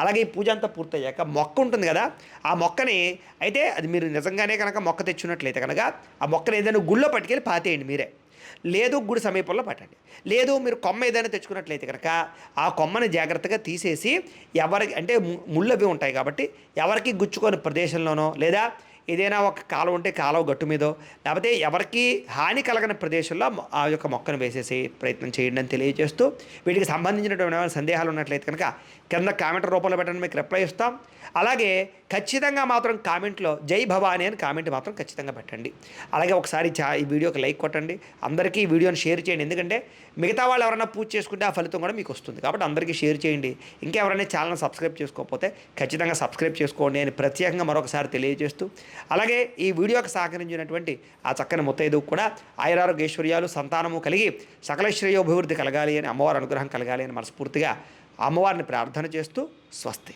అలాగే ఈ పూజ అంతా పూర్తయ్యాక మొక్క ఉంటుంది కదా ఆ మొక్కని అయితే అది మీరు నిజంగానే కనుక మొక్క తెచ్చున్నట్లయితే కనుక ఆ మొక్కని ఏదైనా గుళ్ళో పట్టుకెళ్ళి పాతేయండి మీరే. లేదు గుడి సమీపంలో పట్టండి. లేదు మీరు కొమ్మ ఏదైనా తెచ్చుకున్నట్లయితే కనుక ఆ కొమ్మని జాగ్రత్తగా తీసేసి ఎవరికి అంటే ముళ్ళవి ముళ్ళు అవి ఉంటాయి కాబట్టి ఎవరికి గుచ్చుకోని ప్రదేశంలోనో లేదా ఏదైనా ఒక కాలువ ఉంటే కాలువ గట్టు మీదో లేకపోతే ఎవరికి హాని కలగని ప్రదేశంలో ఆ యొక్క మొక్కను వేసేసి ప్రయత్నం చేయండి అని తెలియజేస్తూ వీటికి సంబంధించినటువంటి సందేహాలు ఉన్నట్లయితే కనుక కింద కామెంట్ రూపంలో పెట్టండి మీకు రిప్లై ఇస్తాం. అలాగే ఖచ్చితంగా మాత్రం కామెంట్లో జై భవాని అని కామెంట్ మాత్రం ఖచ్చితంగా పెట్టండి. అలాగే ఒకసారి చా ఈ వీడియోకి లైక్ కొట్టండి. అందరికీ ఈ వీడియోని షేర్ చేయండి. ఎందుకంటే మిగతా వాళ్ళు ఎవరైనా పూజ చేసుకుంటే ఆ ఫలితం కూడా మీకు వస్తుంది. కాబట్టి అందరికీ షేర్ చేయండి. ఇంకా ఎవరైనా ఛానల్ సబ్స్క్రైబ్ చేసుకోకపోతే ఖచ్చితంగా సబ్స్క్రైబ్ చేసుకోండి అని ప్రత్యేకంగా మరొకసారి తెలియజేస్తూ అలాగే ఈ వీడియోకి సహకరించినటువంటి ఆ చక్కని ముత్తైదుకు కూడా ఆయురారోగ్యైశ్వర్యాలు సంతానము కలిగి సకల శ్రేయోభివృద్ధి కలగాలి అని అమ్మవారి అనుగ్రహం కలగాలి అని మనస్ఫూర్తిగా అమ్మవారిని ప్రార్థన చేస్తూ స్వస్తి.